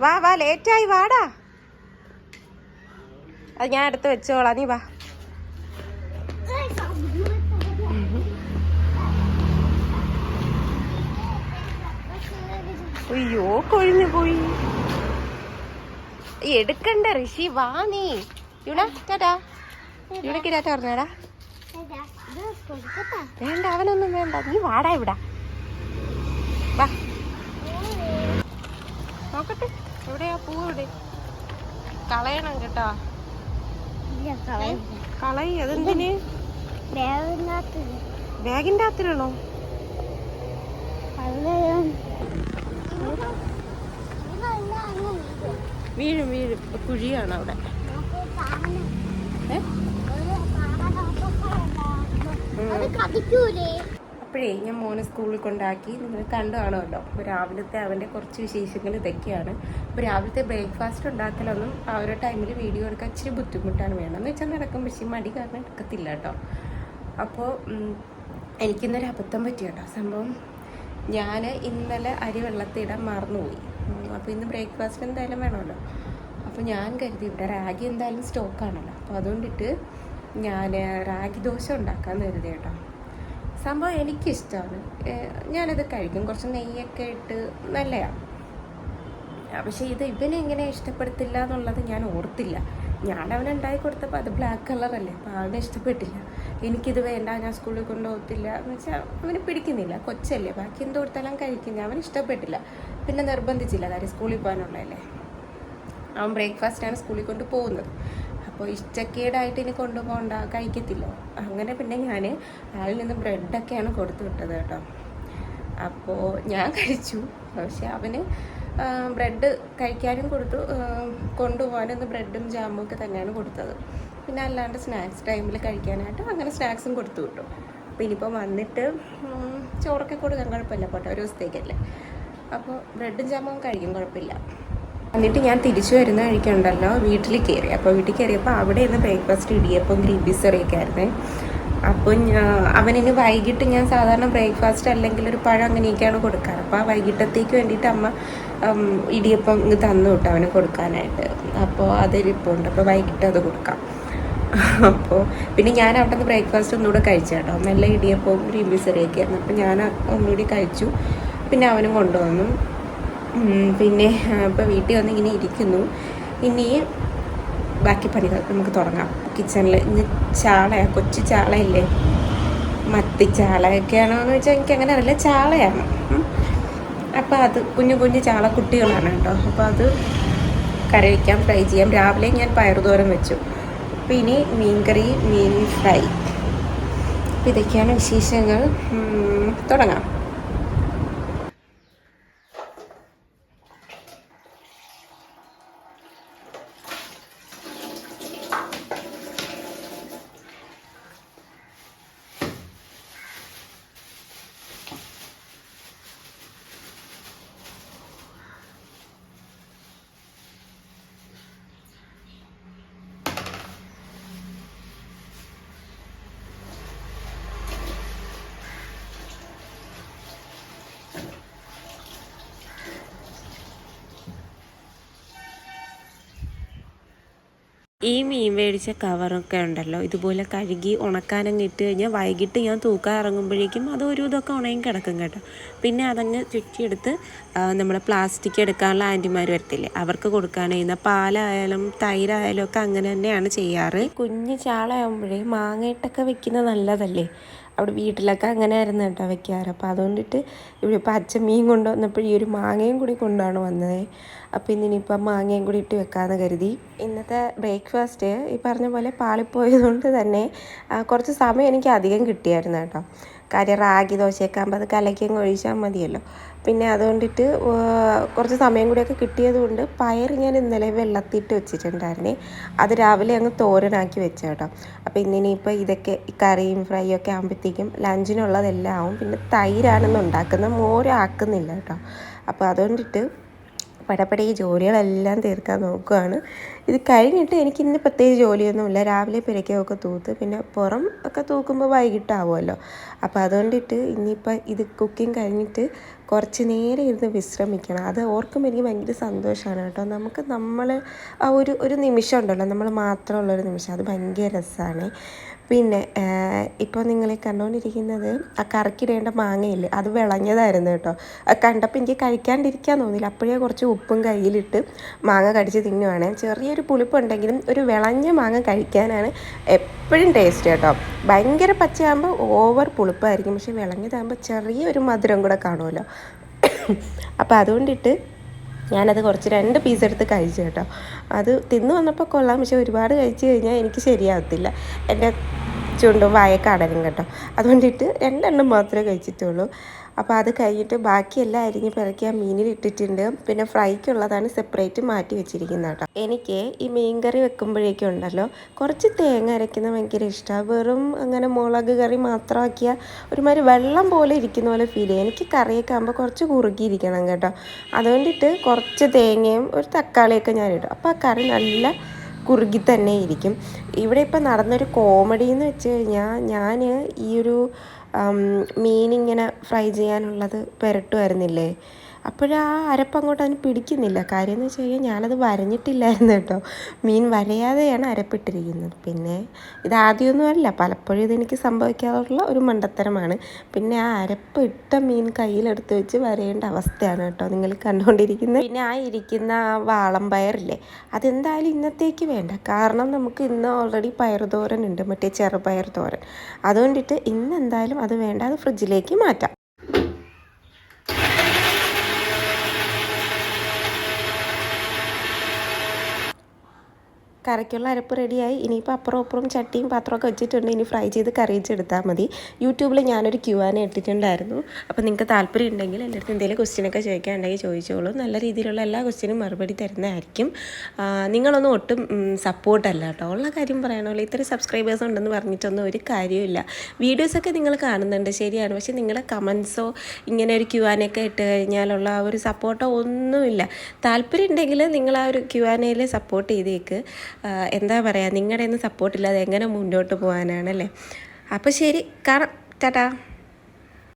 വാ വാ ലേറ്റായി വാടാ. അത് ഞാൻ എടുത്ത് വെച്ചോളാം. നീ വാ. അയ്യോ കൊഴിഞ്ഞു പോയി. എടുക്കണ്ട ഋഷി വാ നീ. ഇവിടെ ടാറ്റാ. ഇവിടേക്ക് ടാറ്റ പറഞ്ഞാടാ. വേണ്ട അവനൊന്നും വേണ്ട. നീ വാടാ ഇവിടെ. വാ. നോക്കട്ടെ. എവിടെയാ പൂ ഇവിടെ കളയണം കേട്ടോ കളയ അതെന്തിന്? ബാഗിന്റെ അകത്തിലാണോ വീഴും വീഴും. കുഴിയാണ് അവിടെ. ഏ? കടിക്കൂലേ അപ്പോഴേ ഞാൻ മോനെ സ്കൂളിൽ കൊണ്ടാക്കി. നിങ്ങൾ കണ്ടു കാണുമല്ലോ. അപ്പോൾ രാവിലത്തെ അവന്റെ കുറച്ച് വിശേഷങ്ങൾ ഇതൊക്കെയാണ്. അപ്പോൾ രാവിലത്തെ ബ്രേക്ക്ഫാസ്റ്റ് ഉണ്ടാക്കലൊന്നും ആ ഒരു ടൈമിൽ വീഡിയോ എടുക്കാൻ ഇച്ചിരി ബുദ്ധിമുട്ടാണ് വേണം. എന്ന് വെച്ചാൽ നടക്കും. പക്ഷേ മടി കാരണം എടുക്കത്തില്ല കേട്ടോ. അപ്പോൾ എനിക്കിന്നൊരു അബദ്ധം പറ്റി കേട്ടോ. സംഭവം ഞാൻ ഇന്നലെ അരി വെള്ളത്തിടാൻ മറന്നുപോയി. അപ്പോൾ ഇന്ന് ബ്രേക്ക്ഫാസ്റ്റ് എന്തായാലും വേണമല്ലോ. അപ്പോൾ ഞാൻ കരുതി ഇവിടെ റാഗി എന്തായാലും സ്റ്റോക്കാണല്ലോ അപ്പോൾ അതുകൊണ്ടിട്ട് ഞാൻ റാഗി ദോശ ഉണ്ടാക്കാൻ കരുതി കേട്ടോ. സംഭവം എനിക്കിഷ്ടമാണ് ഞാനത് കഴിക്കും. കുറച്ച് നെയ്യൊക്കെ ഇട്ട് നല്ലതാണ് പക്ഷേ ഇത് ഇവനെങ്ങനെ ഇഷ്ടപ്പെടുത്തില്ല എന്നുള്ളത് ഞാൻ ഓർത്തില്ല. ഞാൻ അവൻ കൊടുത്തപ്പോൾ അത് ബ്ലാക്ക് കളറല്ലേ അപ്പോൾ അവനെ ഇഷ്ടപ്പെട്ടില്ല. എനിക്കിത് വേണ്ട ഞാൻ സ്കൂളിൽ കൊണ്ടുപോകത്തില്ല എന്ന് വെച്ചാൽ അവന് പിടിക്കുന്നില്ല. കൊച്ചല്ലേ ബാക്കി എന്ത് കൊടുത്താലും കഴിക്കുന്നില്ല അവന് ഇഷ്ടപ്പെട്ടില്ല. പിന്നെ നിർബന്ധിച്ചില്ല കാര്യം സ്കൂളിൽ പോകാനുള്ളതല്ലേ. അവൻ ബ്രേക്ക്ഫാസ്റ്റാണ് സ്കൂളിൽ കൊണ്ട് പോകുന്നത്. അപ്പോൾ ഇഷ്ടക്കേടായിട്ട് ഇനി കൊണ്ടുപോകണ്ട കഴിക്കത്തില്ല. അങ്ങനെ പിന്നെ ഞാൻ അയാളിൽ നിന്ന് ബ്രെഡൊക്കെയാണ് കൊടുത്തു വിട്ടത് കേട്ടോ. അപ്പോൾ ഞാൻ കഴിച്ചു. പക്ഷെ അവന് ബ്രെഡ് കഴിക്കാനും കൊടുത്തു. കൊണ്ടുപോകാനും ബ്രെഡും ജാമും ഒക്കെ തന്നെയാണ് കൊടുത്തത്. പിന്നെ അല്ലാണ്ട് സ്നാക്സ് ടൈമിൽ കഴിക്കാനായിട്ട് അങ്ങനെ സ്നാക്സും കൊടുത്തു വിട്ടു. അപ്പോൾ ഇനിയിപ്പോൾ വന്നിട്ട് ചോറൊക്കെ കൊടുക്കാൻ കുഴപ്പമില്ല. പോട്ടെ ഒരു ദിവസത്തേക്കല്ലേ. അപ്പോൾ ബ്രെഡും ജാമും കഴിക്കും കുഴപ്പമില്ല. എന്നിട്ട് ഞാൻ തിരിച്ചു വരുന്ന വഴിക്കുണ്ടല്ലോ വീട്ടിൽ കയറി അപ്പോൾ വീട്ടിൽ കയറിയപ്പോൾ അവിടെ നിന്ന് ബ്രേക്ക്ഫാസ്റ്റ് ഇടിയപ്പം ഗ്രീൻ പീസ് കറിയൊക്കെ ആയിരുന്നേ. അപ്പോൾ ഞാ- അവനിന് വൈകിട്ട് ഞാൻ സാധാരണ ബ്രേക്ക്ഫാസ്റ്റ് അല്ലെങ്കിൽ ഒരു പഴം അങ്ങനെയൊക്കെയാണ് കൊടുക്കാറ്. അപ്പോൾ ആ വൈകിട്ടത്തേക്ക് വേണ്ടിയിട്ട് അമ്മ ഇടിയപ്പം ഇങ്ങ് തന്നു വിട്ടു അവന് കൊടുക്കാനായിട്ട്. അപ്പോൾ അതിരിപ്പുണ്ട് അപ്പോൾ വൈകിട്ട് അത് കൊടുക്കാം. അപ്പോൾ പിന്നെ ഞാൻ അവിടെ നിന്ന് ബ്രേക്ക്ഫാസ്റ്റ് ഒന്നുകൂടെ കഴിച്ചു കേട്ടോ. നല്ല ഇടിയപ്പവും ഗ്രീൻ പീസ് കറിയൊക്കെ ആയിരുന്നു. അപ്പോൾ ഞാൻ ഒന്നുകൂടി കഴിച്ചു. പിന്നെ അവനും കൊണ്ടുവന്നു. പിന്നെ ഇപ്പോൾ വീട്ടിൽ വന്ന് ഇങ്ങനെ ഇരിക്കുന്നു. ഇനി ബാക്കി പണികൾ നമുക്ക് തുടങ്ങാം. കിച്ചണിൽ ഇന്ന് ചാളയാ കൊച്ചു ചാളയില്ലേ? മത്തി ചാളയൊക്കെയാണോ എന്ന് വെച്ചാൽ എനിക്ക് അങ്ങനെ അറിയില്ല. ചാളയാണ്. അപ്പോൾ അത് കുഞ്ഞു കുഞ്ഞു ചാളക്കുട്ടികളാണ് കേട്ടോ. അപ്പോൾ അത് കറി വയ്ക്കാം ഫ്രൈ ചെയ്യാം. രാവിലെ ഞാൻ പയറുതോരം വെച്ചു. അപ്പോൾ ഇനി മീൻകറി മീൻ ഫ്രൈ. അപ്പോൾ ഇതൊക്കെയാണ് വിശേഷങ്ങൾ. തുടങ്ങാം. ഈ മീൻ മേടിച്ച കവറൊക്കെ ഉണ്ടല്ലോ ഇതുപോലെ കഴുകി ഉണക്കാനങ്ങ് ഇട്ട് കഴിഞ്ഞാൽ വൈകിട്ട് ഞാൻ തൂക്കാൻ ഇറങ്ങുമ്പോഴേക്കും അത് ഒരു ഇതൊക്കെ ഉണങ്ങി കിടക്കും കേട്ടോ. പിന്നെ അതങ്ങ് ചുറ്റിയെടുത്ത് നമ്മൾ പ്ലാസ്റ്റിക് എടുക്കാനുള്ള ആന്റിമാർ വരത്തില്ലേ അവർക്ക് കൊടുക്കാൻ കഴിയുന്ന പാലായാലും തൈരായാലും ഒക്കെ അങ്ങനെ തന്നെയാണ് ചെയ്യാറ്. കുഞ്ഞ് ചാളയാകുമ്പോഴേ മാങ്ങയിട്ടൊക്കെ വെക്കുന്നത് നല്ലതല്ലേ? അവിടെ വീട്ടിലൊക്കെ അങ്ങനെ ആയിരുന്നു കേട്ടോ വെക്കാറ്. അപ്പോൾ അതുകൊണ്ടിട്ട് ഇവിടെ ഇപ്പോൾ അച്ഛൻ മീൻ കൊണ്ടുവന്നപ്പോൾ ഈ ഒരു മാങ്ങയും കൂടി കൊണ്ടാണ് വന്നത്. അപ്പോൾ ഇന്നിനിപ്പം മാങ്ങയും കൂടി ഇട്ട് വെക്കാമെന്ന് കരുതി. ഇന്നത്തെ ബ്രേക്ക്ഫാസ്റ്റ് ഈ പറഞ്ഞ പോലെ പാളിപ്പോയതുകൊണ്ട് തന്നെ കുറച്ച് സമയം എനിക്ക് അധികം കിട്ടിയായിരുന്നു കേട്ടോ. കാര്യം റാഗി ദോശയൊക്കെ ആകുമ്പോൾ അത് കലക്കിയും ഒഴിച്ചാൽ മതിയല്ലോ. പിന്നെ അതുകൊണ്ടിട്ട് കുറച്ച് സമയം കൂടിയൊക്കെ കിട്ടിയത് കൊണ്ട് പയർ ഞാൻ ഇന്നലെ വെള്ളത്തിട്ട് വെച്ചിട്ടുണ്ടായിരുന്നേ. അത് രാവിലെ അങ്ങ് തോരനാക്കി വെച്ച കേട്ടോ അപ്പോൾ ഇന്നിനിയിപ്പോൾ ഇതൊക്കെ കറിയും ഫ്രൈ ഒക്കെ ആകുമ്പോഴത്തേക്കും ലഞ്ചിനുള്ളതെല്ലാം ആവും. പിന്നെ തൈരാണെന്ന് ഉണ്ടാക്കുന്നത് മോരാക്കുന്നില്ല കേട്ടോ അപ്പോൾ അതുകൊണ്ടിട്ട് പടപടെ ഈ ജോലികളെല്ലാം തീർക്കാൻ നോക്കുകയാണ് ഇത് കഴിഞ്ഞിട്ട് എനിക്ക് ഇന്ന് പ്രത്യേകിച്ച് ജോലിയൊന്നുമില്ല. രാവിലെ പിരയ്ക്കൊക്കെ തൂത്ത് പിന്നെ പുറം ഒക്കെ തൂക്കുമ്പോൾ വൈകിട്ടാവുമല്ലോ. അപ്പോൾ അതുകൊണ്ടിട്ട് ഇനിയിപ്പോൾ ഇത് കുക്കിംഗ് കഴിഞ്ഞിട്ട് കുറച്ച് നേരം ഇരുന്ന് വിശ്രമിക്കണം. അത് ഓർക്കുമ്പോൾ എനിക്ക് ഭയങ്കര സന്തോഷമാണ് കേട്ടോ. നമുക്ക് നമ്മൾ ആ ഒരു ഒരു നിമിഷം ഉണ്ടല്ലോ. നമ്മൾ മാത്രമുള്ളൊരു നിമിഷം. അത് ഭയങ്കര രസമാണ്. പിന്നെ ഇപ്പോൾ നിങ്ങൾ കണ്ടുകൊണ്ടിരിക്കുന്നത് ആ കറക്കിടേണ്ട മാങ്ങയില്ലേ? അത് വിളഞ്ഞതായിരുന്നു കേട്ടോ. കണ്ടപ്പോൾ എനിക്ക് കഴിക്കാണ്ടിരിക്കാൻ തോന്നിയില്ല. അപ്പോഴേ കുറച്ച് ഉപ്പും കയ്യിലിട്ട് മാങ്ങ കടിച്ച് തിന്നുവാണ്. ചെറിയൊരു പുളിപ്പുണ്ടെങ്കിലും ഒരു വിളഞ്ഞ മാങ്ങ കഴിക്കാനാണ് എപ്പോഴും ടേസ്റ്റ് കേട്ടോ. ഭയങ്കര പച്ചയാകുമ്പോൾ ഓവർ പുളിപ്പായിരിക്കും. പക്ഷെ വിളഞ്ഞതാകുമ്പോൾ ചെറിയൊരു മധുരം കൂടെ കാണുമല്ലോ. അപ്പോൾ അതുകൊണ്ടിട്ട് ഞാനത് കുറച്ച് രണ്ട് പീസ് എടുത്ത് കഴിച്ചു കേട്ടോ. അത് തിന്നു വന്നപ്പോൾ കൊള്ളാം. പക്ഷെ ഒരുപാട് കഴിച്ചു കഴിഞ്ഞാൽ എനിക്ക് ശരിയാവത്തില്ല. എന്റെ ചുണ്ടും വായക്കാടലും കേട്ടോ. അതുകൊണ്ടിട്ട് രണ്ടെണ്ണം മാത്രമേ കഴിച്ചിട്ടുള്ളൂ. അപ്പോൾ അത് കഴിഞ്ഞിട്ട് ബാക്കിയെല്ലാം അരിഞ്ഞ് പിറക്കി ആ മീനിൽ ഇട്ടിട്ടുണ്ട്. പിന്നെ ഫ്രൈക്കുള്ളതാണ് സെപ്പറേറ്റ് മാറ്റി വെച്ചിരിക്കുന്നത് കേട്ടോ. എനിക്ക് ഈ മീൻ കറി വെക്കുമ്പോഴേക്കും ഉണ്ടല്ലോ കുറച്ച് തേങ്ങ അരയ്ക്കുന്നത് ഭയങ്കര ഇഷ്ടമാണ് വെറും അങ്ങനെ മുളക് കറി മാത്രമാക്കിയാൽ ഒരുമാതിരി വെള്ളം പോലെ ഇരിക്കുന്ന പോലെ ഫീൽ ചെയ്യും. എനിക്ക് കറിയൊക്കെ ആകുമ്പോൾ കുറച്ച് കുറുകിയിരിക്കണം കേട്ടോ. അതുകൊണ്ടിട്ട് കുറച്ച് തേങ്ങയും ഒരു തക്കാളിയൊക്കെ ഞാനിടും. അപ്പോൾ ആ കറി നല്ല കുറുകി തന്നെ ഇരിക്കും ഇവിടെ ഇപ്പം നടന്നൊരു കോമഡി എന്ന് വെച്ച് കഴിഞ്ഞാൽ ഞാൻ ഈ ഒരു മീനിങ്ങനെ ഫ്രൈ ചെയ്യാനുള്ളത് പുരട്ടുമായിരുന്നില്ലേ? അപ്പോഴാ അരപ്പ് അങ്ങോട്ട് അതിന് പിടിക്കുന്നില്ല. കാര്യം എന്ന് വെച്ച് കഴിഞ്ഞാൽ ഞാനത് വരഞ്ഞിട്ടില്ലായിരുന്നു കേട്ടോ. മീൻ വരയാതെയാണ് അരപ്പിട്ടിരിക്കുന്നത്. പിന്നെ ഇത് ആദ്യമൊന്നും അല്ല. പലപ്പോഴും ഇതെനിക്ക് സംഭവിക്കാറുള്ള ഒരു മണ്ടത്തരമാണ്. പിന്നെ ആ അരപ്പ് ഇട്ട മീൻ കയ്യിലെടുത്ത് വെച്ച് വരേണ്ട അവസ്ഥയാണ് കേട്ടോ നിങ്ങൾ കണ്ടുകൊണ്ടിരിക്കുന്നത്. പിന്നെ ആ ഇരിക്കുന്ന ആ വാളം പയറില്ലേ അതെന്തായാലും ഇന്നത്തേക്ക് വേണ്ട. കാരണം നമുക്ക് ഇന്ന് ഓൾറെഡി പയറുതോരൻ ഉണ്ട്. മറ്റേ ചെറുപയർ തോരൻ. അതുകൊണ്ടിട്ട് ഇന്ന് എന്തായാലും അത് വേണ്ട. അത് ഫ്രിഡ്ജിലേക്ക് മാറ്റാം. കറിക്കുള്ള അരപ്പ് റെഡിയായി. ഇനിയിപ്പോൾ അപ്പുറം അപ്പുറം ചട്ടിയും പാത്രമൊക്കെ വെച്ചിട്ടുണ്ട്. ഇനി ഫ്രൈ ചെയ്ത് കറി വെച്ചെടുത്താൽ മതി. യൂട്യൂബിൽ ഞാനൊരു ക്യൂ ആൻ ഇട്ടിട്ടുണ്ടായിരുന്നു. അപ്പോൾ നിങ്ങൾക്ക് താല്പര്യം ഉണ്ടെങ്കിൽ എന്റെ അടുത്ത് എന്തെങ്കിലും ക്വസ്റ്റ്യനൊക്കെ ചോദിക്കാനുണ്ടെങ്കിൽ ചോദിച്ചോളൂ. നല്ല രീതിയിലുള്ള എല്ലാ ക്വസ്റ്റ്യനും മറുപടി തരുന്നതായിരിക്കും. നിങ്ങളൊന്നും ഒട്ടും സപ്പോർട്ടല്ല കേട്ടോ. ഉള്ള കാര്യം പറയണമല്ലോ ഇത്ര സബ്സ്ക്രൈബേഴ്സ് ഉണ്ടെന്ന് പറഞ്ഞിട്ടൊന്നും ഒരു കാര്യമില്ല വീഡിയോസൊക്കെ നിങ്ങൾ കാണുന്നുണ്ട്. ശരിയാണ്. പക്ഷേ നിങ്ങളുടെ കമൻസോ ഇങ്ങനെ ഒരു ക്യൂ ആനൊക്കെ ഇട്ട് കഴിഞ്ഞാലുള്ള ആ ഒരു സപ്പോർട്ടോ ഒന്നുമില്ല. താല്പര്യം ഉണ്ടെങ്കിൽ നിങ്ങൾ ആ ഒരു ക്യൂ ആനയിൽ സപ്പോർട്ട് ചെയ്തേക്ക്. എന്താ പറയുക നിങ്ങളുടെ ഒന്നും സപ്പോർട്ടില്ലാതെ എങ്ങനെ മുന്നോട്ട് പോകാനാണല്ലേ അപ്പോൾ ശരി കാണാം ടാറ്റാ.